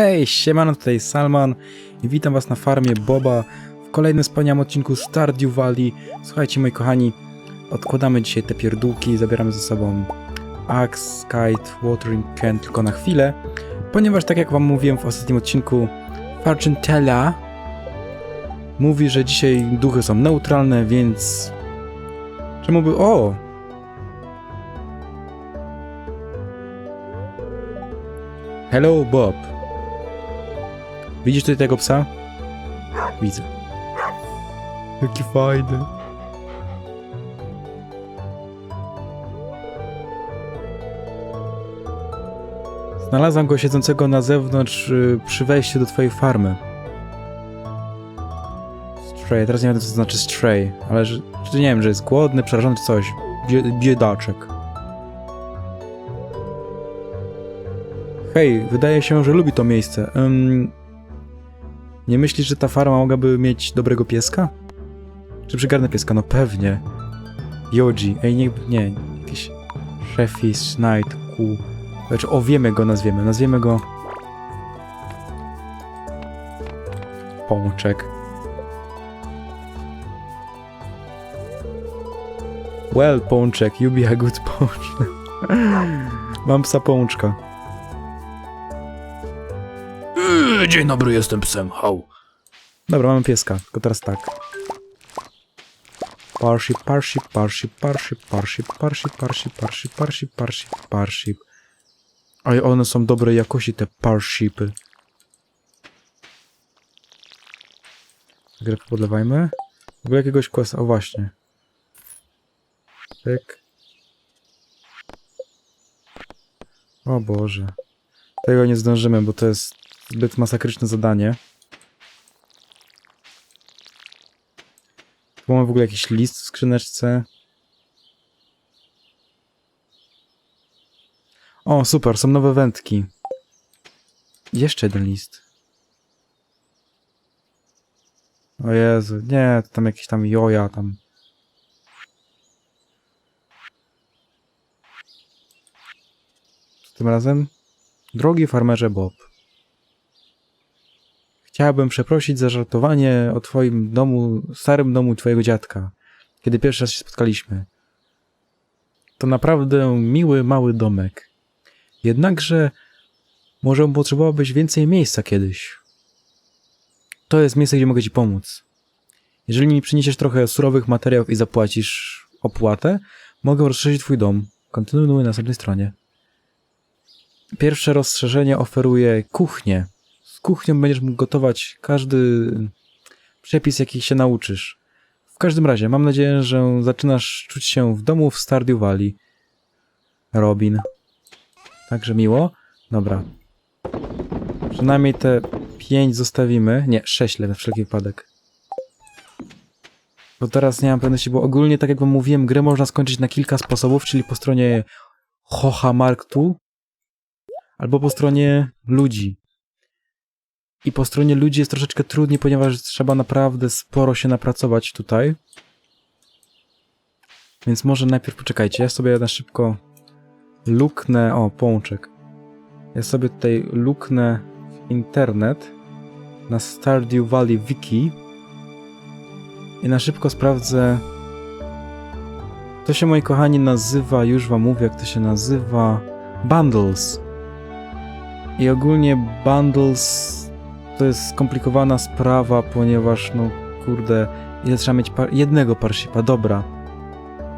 Hej, siemano, tutaj Salman i witam was na farmie Boba w kolejnym wspaniałym odcinku Stardew Valley. Słuchajcie, moi kochani, odkładamy dzisiaj te pierdółki, zabieramy ze sobą Axe, Kite, Watering Can tylko na chwilę, ponieważ tak jak wam mówiłem w ostatnim odcinku, Fortune Teller mówi, że dzisiaj duchy są neutralne, więc... Czemu by... O! Hello, Bob. Widzisz tutaj tego psa? Widzę. Jaki fajny. Znalazłam go siedzącego na zewnątrz y, przy wejściu do twojej farmy. Stray, teraz nie wiem co to znaczy stray, ale że, nie wiem, że jest głodny, przerażony czy coś. Bie, biedaczek. Hej, wydaje się, że lubi to miejsce. Ym, nie myślisz, że ta farma mogłaby mieć dobrego pieska? Czy przygarnę pieska? No pewnie. Yoji. Ej, nie, nie. Jakiś Sheffish Night Ku. Znaczy, o, wiemy go, nazwiemy. Nazwiemy go... Pączek. Well, Pączek, you be a good pączek. Mam psa Pączka. Dzień dobry, jestem psem. Hał. Dobra, mamy pieska, tylko teraz tak. Parship, parship, parship, parship, parship, parship, parship, parship, parship, parship, parship. Ale one są dobrej jakości, te parshipy. Grę podlewajmy. W ogóle jakiegoś questa, o właśnie. Tak. O Boże. Tego nie zdążymy, bo to jest zbyt masakryczne zadanie. Tu mamy w ogóle jakiś list w skrzyneczce. O, super, są nowe wędki. Jeszcze jeden list. O Jezu, nie, to tam jakieś tam joja tam. Tym razem? Drogi farmerze Bob. Chciałabym przeprosić za żartowanie o twoim domu, starym domu twojego dziadka, kiedy pierwszy raz się spotkaliśmy. To naprawdę miły, mały domek. Jednakże może potrzebowałbyś więcej miejsca kiedyś. To jest miejsce, gdzie mogę ci pomóc. Jeżeli mi przyniesiesz trochę surowych materiałów i zapłacisz opłatę, mogę rozszerzyć twój dom. Kontynuuj na następnej stronie. Pierwsze rozszerzenie oferuje kuchnię. Kuchnią będziesz mógł gotować każdy przepis, jaki się nauczysz. W każdym razie, mam nadzieję, że zaczynasz czuć się w domu w Stardew Valley. Robin. Także miło. Dobra. Przynajmniej te pięć zostawimy. Nie, sześć na wszelki wypadek. Bo teraz nie mam pewności, bo ogólnie, tak jak wam mówiłem, grę można skończyć na kilka sposobów, czyli po stronie Hocha Marktu, albo po stronie ludzi. I po stronie ludzi jest troszeczkę trudniej, ponieważ trzeba naprawdę sporo się napracować tutaj. Więc może najpierw poczekajcie, ja sobie na szybko luknę... O, pączek. Ja sobie tutaj luknę w internet na Stardew Valley Wiki i na szybko sprawdzę to się, moi kochani, nazywa, już wam mówię, jak to się nazywa, bundles. I ogólnie bundles to jest skomplikowana sprawa, ponieważ, no kurde, ile trzeba mieć par jednego parshipa, dobra.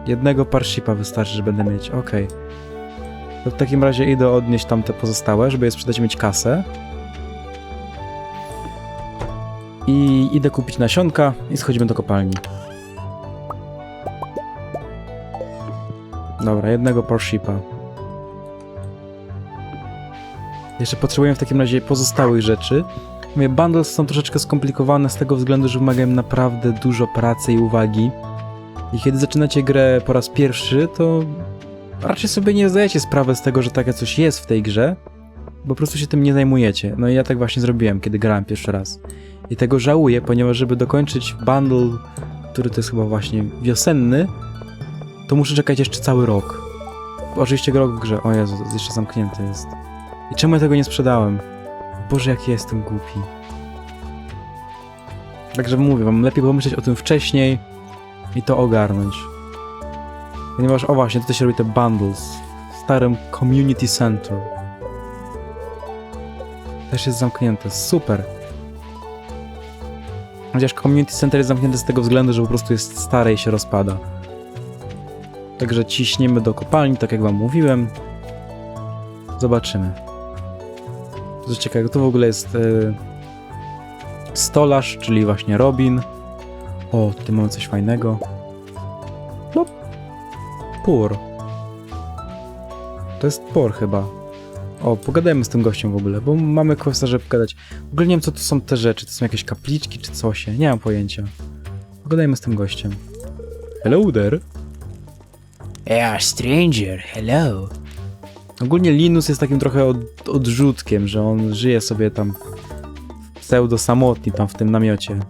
Jednego parshipa wystarczy, że będę mieć, okej. To w takim razie idę odnieść tam te pozostałe, żeby je sprzedać mieć kasę. I idę kupić nasionka i schodzimy do kopalni. Dobra, jednego parshipa. Jeszcze potrzebuję w takim razie pozostałych rzeczy. Mówię, bundles są troszeczkę skomplikowane z tego względu, że wymagają naprawdę dużo pracy i uwagi. I kiedy zaczynacie grę po raz pierwszy, to raczej sobie nie zdajecie sprawy z tego, że takie coś jest w tej grze, bo po prostu się tym nie zajmujecie. No i ja tak właśnie zrobiłem, kiedy grałem pierwszy raz. I tego żałuję, ponieważ żeby dokończyć bundle, który to jest chyba właśnie wiosenny, to muszę czekać jeszcze cały rok. Oczywiście rok w grze. O Jezu, jeszcze zamknięty jest. I czemu ja tego nie sprzedałem? Boże, jaki ja jestem głupi. Także mówię wam, lepiej pomyśleć o tym wcześniej i to ogarnąć. Ponieważ, o właśnie, tutaj się robi te bundles w starym community center. Też jest zamknięte, super. Chociaż community center jest zamknięte z tego względu, że po prostu jest stare i się rozpada. Także ciśniemy do kopalni, tak jak wam mówiłem. Zobaczymy. Co ciekawe, to w ogóle jest e, stolarz, czyli właśnie Robin. O, tutaj mamy coś fajnego. Plop. Pur. To jest por chyba. O, pogadajmy z tym gościem w ogóle, bo mamy questa, żeby pogadać. W ogóle nie wiem, co to są te rzeczy. To są jakieś kapliczki czy coś. Nie mam pojęcia. Pogadajmy z tym gościem. Hello there. Yeah, stranger, hello. Ogólnie Linus jest takim trochę od, odrzutkiem, że on żyje sobie tam pseudo samotni tam w tym namiocie.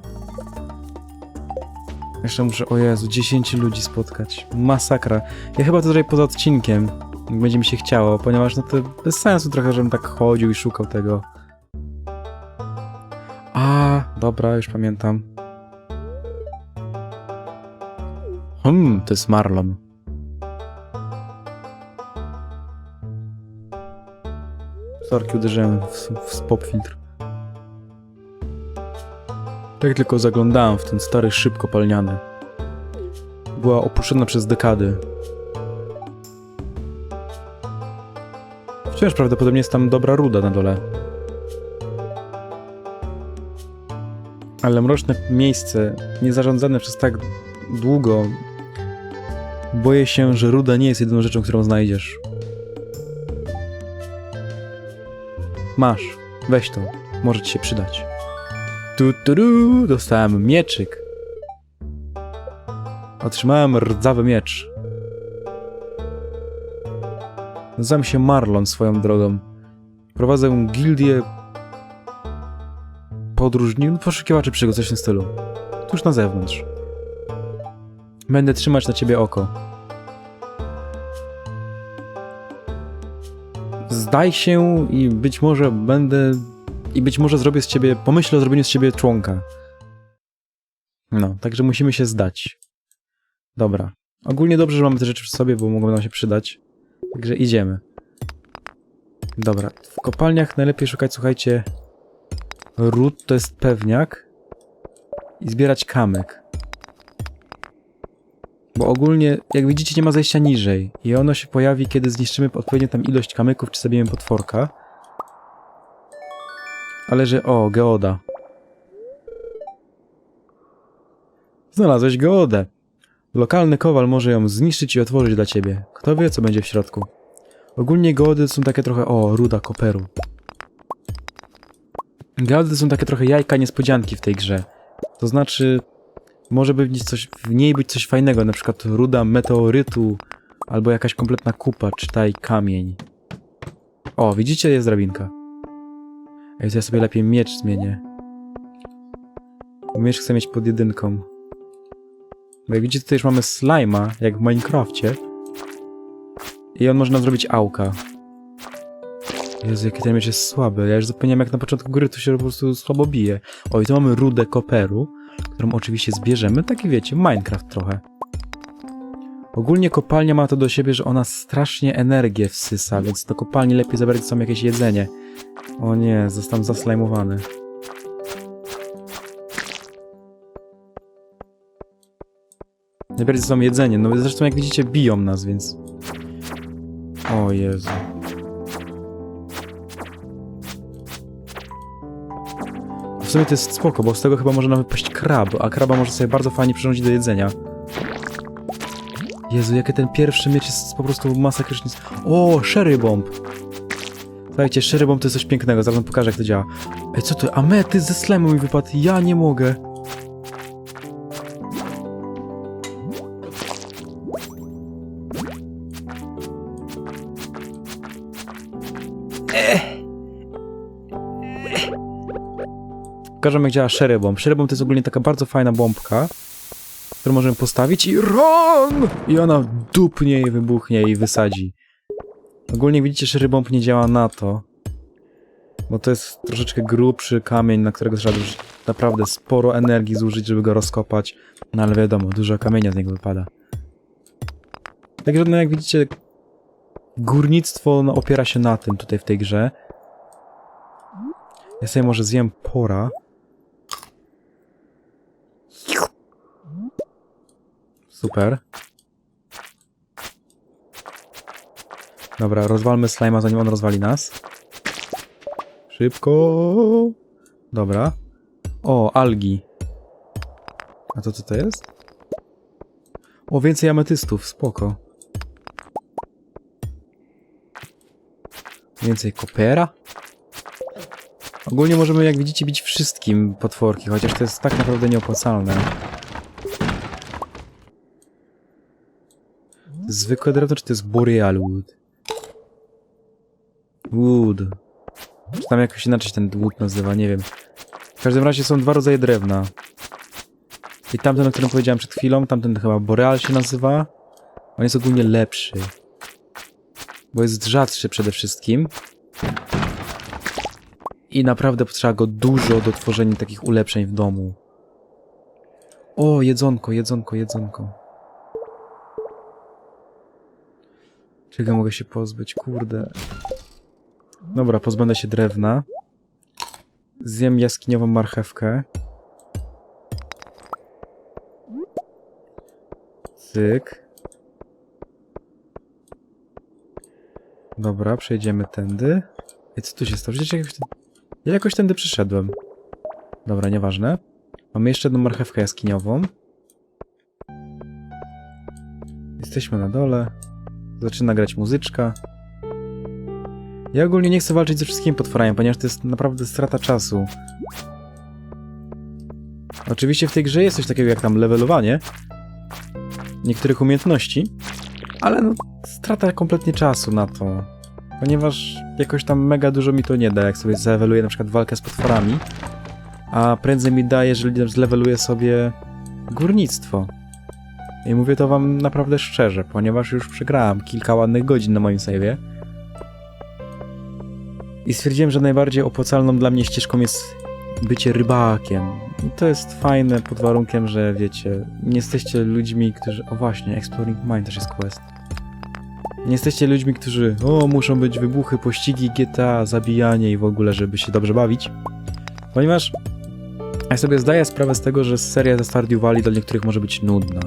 Jeszcze muszę, o Jezu, 10 ludzi spotkać. Masakra. Ja chyba to zrobię poza odcinkiem, jak będzie mi się chciało, ponieważ no to bez sensu trochę, żebym tak chodził i szukał tego. A, dobra, już pamiętam. Hmm, to jest Marlon. Sorki, uderzyłem w, w spop filtr. Tak tylko zaglądałem w ten stary szyb kopalniany. Była opuszczona przez dekady. Wciąż prawdopodobnie jest tam dobra ruda na dole. Ale mroczne miejsce, niezarządzane przez tak długo. Boję się, że ruda nie jest jedyną rzeczą, którą znajdziesz. Masz, weź to, może ci się przydać. Tu, tu, tu, dostałem mieczyk. Otrzymałem rdzawy miecz. Nazywam się Marlon swoją drogą. Prowadzę gildię podróżników, poszukiwaczy przygód, coś w tym stylu. Tuż na zewnątrz. Będę trzymać na ciebie oko. Zdaj się i być może będę. I być może zrobię z ciebie. Pomyślę o zrobieniu z ciebie członka. No, także musimy się zdać. Dobra. Ogólnie dobrze, że mamy te rzeczy przy sobie, bo mogą nam się przydać. Także idziemy. Dobra. W kopalniach najlepiej szukać, słuchajcie. Ród to jest pewniak. I zbierać kamek. Bo ogólnie, jak widzicie, nie ma zejścia niżej. I ono się pojawi, kiedy zniszczymy odpowiednią tam ilość kamyków, czy zabijemy potworka. Ale że... O, geoda. Znalazłeś geodę. Lokalny kowal może ją zniszczyć i otworzyć dla ciebie. Kto wie, co będzie w środku. Ogólnie geody są takie trochę... O, ruda koperu. Geody są takie trochę jajka niespodzianki w tej grze. To znaczy, może być coś, w niej być coś fajnego, na przykład ruda meteorytu, albo jakaś kompletna kupa, czytaj kamień. O, widzicie, jest drabinka. Ej, to ja sobie lepiej miecz zmienię. Miecz chcę mieć pod jedynką. Bo jak widzicie, tutaj już mamy slima, jak w Minecrafcie. I on można zrobić auka. Jezu, jaki ten miecz jest słaby. Ja już zapomniałem, jak na początku gry to się po prostu słabo bije. O, i tu mamy rudę koperu, którą oczywiście zbierzemy. Taki wiecie, Minecraft trochę. Ogólnie kopalnia ma to do siebie, że ona strasznie energię wsysa, więc do kopalni lepiej zabrać sobą jakieś jedzenie. O nie, zostałem zaslajmowany. Najpierw sobą jedzenie, no zresztą jak widzicie biją nas, więc... O Jezu. Sumie to jest spoko, bo z tego chyba może nawet krab, a kraba może sobie bardzo fajnie przyrządzić do jedzenia. Jezu, jakie ten pierwszy miecz jest po prostu masakrycznie... O, Sherry Bomb! Słuchajcie, Sherry Bomb to jest coś pięknego, zaraz wam pokażę jak to działa. Ej, co to? Amety ze slime'u mi wypadł, ja nie mogę. Pokażę jak działa Sherry Bomb. Sherry Bomb to jest ogólnie taka bardzo fajna bombka, którą możemy postawić i RUN! I ona dupnie i wybuchnie i wysadzi. Ogólnie widzicie, Sherry Bomb nie działa na to, Bo to jest troszeczkę grubszy kamień, na którego trzeba już naprawdę sporo energii zużyć, żeby go rozkopać. No ale wiadomo, dużo kamienia z niego wypada. Także no jak widzicie, górnictwo no, opiera się na tym tutaj w tej grze. Ja sobie może zjem pora. Super. Dobra, rozwalmy slima, zanim on rozwali nas. Szybko. Dobra. O, algi. A to co to jest? O, więcej ametystów, spoko. Więcej kopera. Ogólnie możemy, jak widzicie, bić wszystkim potworki, chociaż to jest tak naprawdę nieopłacalne. Zwykłe drewno, czy to jest boreal wood? Wood. Czy tam jakoś inaczej ten wood nazywa, nie wiem. W każdym razie są dwa rodzaje drewna. I tamten, o którym powiedziałem przed chwilą, tamten chyba boreal się nazywa. On jest ogólnie lepszy. Bo jest rzadszy przede wszystkim. I naprawdę potrzeba go dużo do tworzenia takich ulepszeń w domu. O, jedzonko, jedzonko, jedzonko. Czego mogę się pozbyć? Kurde. Dobra, pozbędę się drewna. Zjem jaskiniową marchewkę. Cyk. Dobra, przejdziemy tędy. I co tu się stało? Widzicie, jakoś... Ja jakoś tędy przyszedłem. Dobra, nieważne. Mamy jeszcze jedną marchewkę jaskiniową. Jesteśmy na dole. Zaczyna grać muzyczka. Ja ogólnie nie chcę walczyć ze wszystkimi potworami, ponieważ to jest naprawdę strata czasu. Oczywiście w tej grze jest coś takiego jak tam levelowanie niektórych umiejętności, ale no, strata kompletnie czasu na to. Ponieważ jakoś tam mega dużo mi to nie da, jak sobie zaewaluję na przykład walkę z potworami, a prędzej mi da, jeżeli zleveluję sobie górnictwo. I mówię to wam naprawdę szczerze, ponieważ już przegrałem kilka ładnych godzin na moim save'ie. I stwierdziłem, że najbardziej opłacalną dla mnie ścieżką jest bycie rybakiem. I to jest fajne pod warunkiem, że wiecie, nie jesteście ludźmi, którzy... O właśnie, Exploring Mine też jest quest. Nie jesteście ludźmi, którzy o, muszą być wybuchy, pościgi, GTA, zabijanie i w ogóle, żeby się dobrze bawić. Ponieważ ja sobie zdaję sprawę z tego, że seria ze Stardew Valley dla niektórych może być nudna.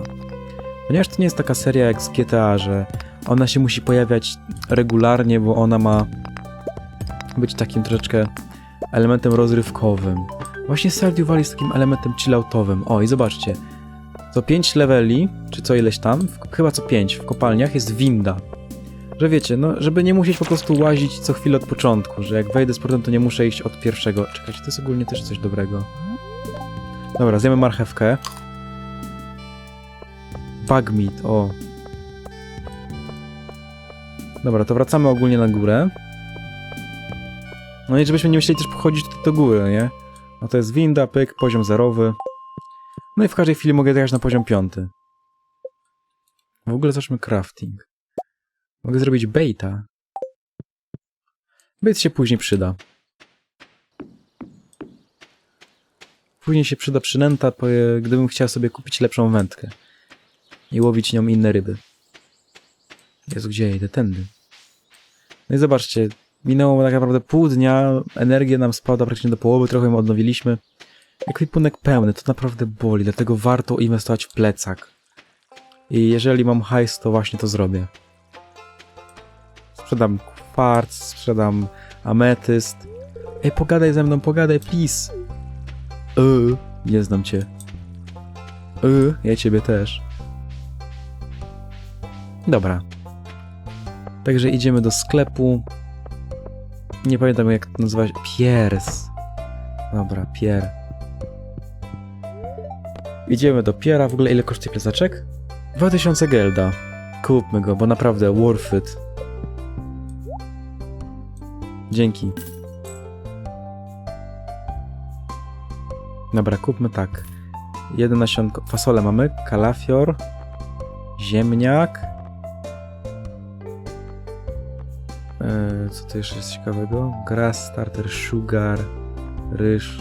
Ponieważ to nie jest taka seria jak z GTA, że ona się musi pojawiać regularnie, bo ona ma być takim troszeczkę elementem rozrywkowym. Właśnie Stardew Valley jest takim elementem chilloutowym. O, i zobaczcie. Co 5 leveli, czy co ileś tam, chyba co 5 w kopalniach jest winda. Że wiecie, no, żeby nie musieć po prostu łazić co chwilę od początku, że jak wejdę z portem, to nie muszę iść od pierwszego. Czekajcie, to jest ogólnie też coś dobrego. Dobra, zjemy marchewkę. Bugmeat, o. Dobra, to wracamy ogólnie na górę. No i żebyśmy nie musieli też pochodzić do góry, nie? No to jest winda, pyk, poziom zerowy. No i w każdej chwili mogę jechać na poziom piąty. W ogóle zacznijmy crafting. Mogę zrobić baita. Bait się później przyda. Później się przyda przynęta, gdybym chciał sobie kupić lepszą wędkę. I łowić nią inne ryby. Jezu, gdzie ja idę? Tędy. No i zobaczcie, minęło tak naprawdę pół dnia, energia nam spada praktycznie do połowy, trochę ją odnowiliśmy. Ekwipunek pełny, to naprawdę boli, dlatego warto inwestować w plecak. I jeżeli mam hajs, to właśnie to zrobię. Sprzedam kwarc, sprzedam ametyst. Ej, pogadaj ze mną, pogadaj, please. Yy, nie znam cię. Yy, ja ciebie też. Dobra. Także idziemy do sklepu. Nie pamiętam jak to nazywać. Piers. Dobra, Pier. Idziemy do Piera. W ogóle ile kosztuje plecaczek? 2000 gelda. Kupmy go, bo naprawdę worth it. Dzięki. Dobra, kupmy tak. Jeden nasionko. Fasolę mamy. Kalafior. Ziemniak. Co tu jeszcze jest ciekawego? Grass, starter, sugar, ryż.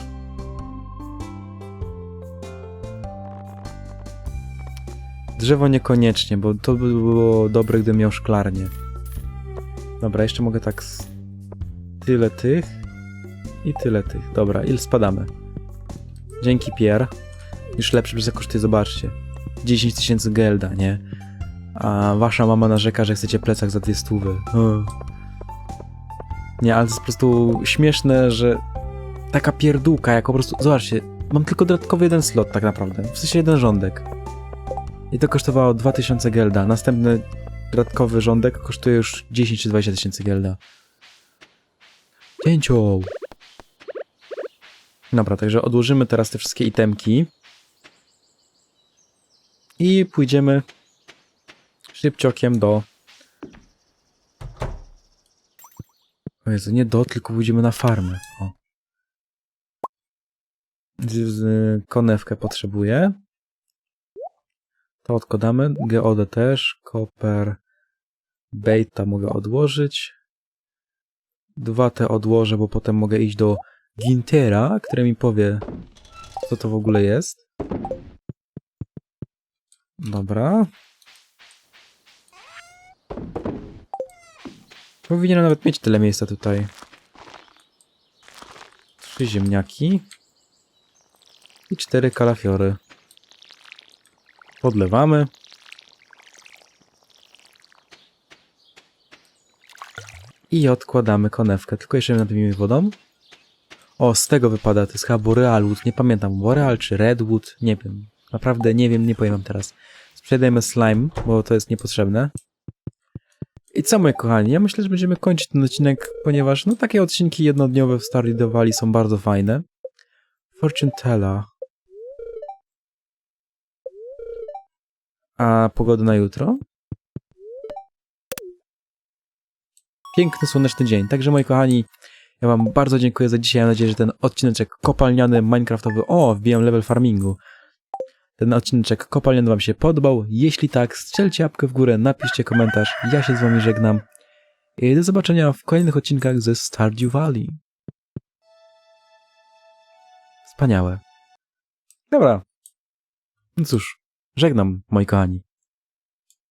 Drzewo niekoniecznie, bo to by było dobre, gdybym miał szklarnię. Dobra, jeszcze mogę tak tyle tych i tyle tych. Dobra, il spadamy. Dzięki Pierre. Już lepszy przez koszty, zobaczcie. 10 tysięcy gelda, nie? A wasza mama narzeka, że chcecie plecak za dwie stówy. Ugh. Nie, ale to jest po prostu śmieszne, że taka pierdółka, jako po prostu... Zobaczcie, mam tylko dodatkowy jeden slot tak naprawdę. W sensie jeden rządek. I to kosztowało 2000 gelda. Następny dodatkowy rządek kosztuje już 10 czy 20 tysięcy gelda. Cięcią! Dobra, także odłożymy teraz te wszystkie itemki. I pójdziemy szybciokiem do... O Jezu, nie do, tylko pójdziemy na farmę. O. Z, konewkę potrzebuję. To odkładamy. Geodę też. Koper. Beta mogę odłożyć. Dwa te odłożę, bo potem mogę iść do Gintera, który mi powie, co to w ogóle jest. Dobra. Powinienem nawet mieć tyle miejsca tutaj. Trzy ziemniaki. I cztery kalafiory. Podlewamy. I odkładamy konewkę. Tylko jeszcze napijmy wodą. O, z tego wypada, to jest chyba Borealwood, nie pamiętam, Boreal czy Redwood, nie wiem. Naprawdę nie wiem, nie wam teraz. Sprzedajmy slime, bo to jest niepotrzebne. I co, moi kochani, ja myślę, że będziemy kończyć ten odcinek, ponieważ no takie odcinki jednodniowe w Stardew Valley są bardzo fajne. Fortune Teller. A pogoda na jutro? Piękny, słoneczny dzień. Także moi kochani, ja wam bardzo dziękuję za dzisiaj. Mam nadzieję, że ten odcineczek kopalniany, minecraftowy... O, wbijam level farmingu. Ten odcineczek kopalniany wam się podobał. Jeśli tak, strzelcie łapkę w górę, napiszcie komentarz. Ja się z wami żegnam. I do zobaczenia w kolejnych odcinkach ze Stardew Valley. Wspaniałe. Dobra. No cóż, żegnam, moi kochani.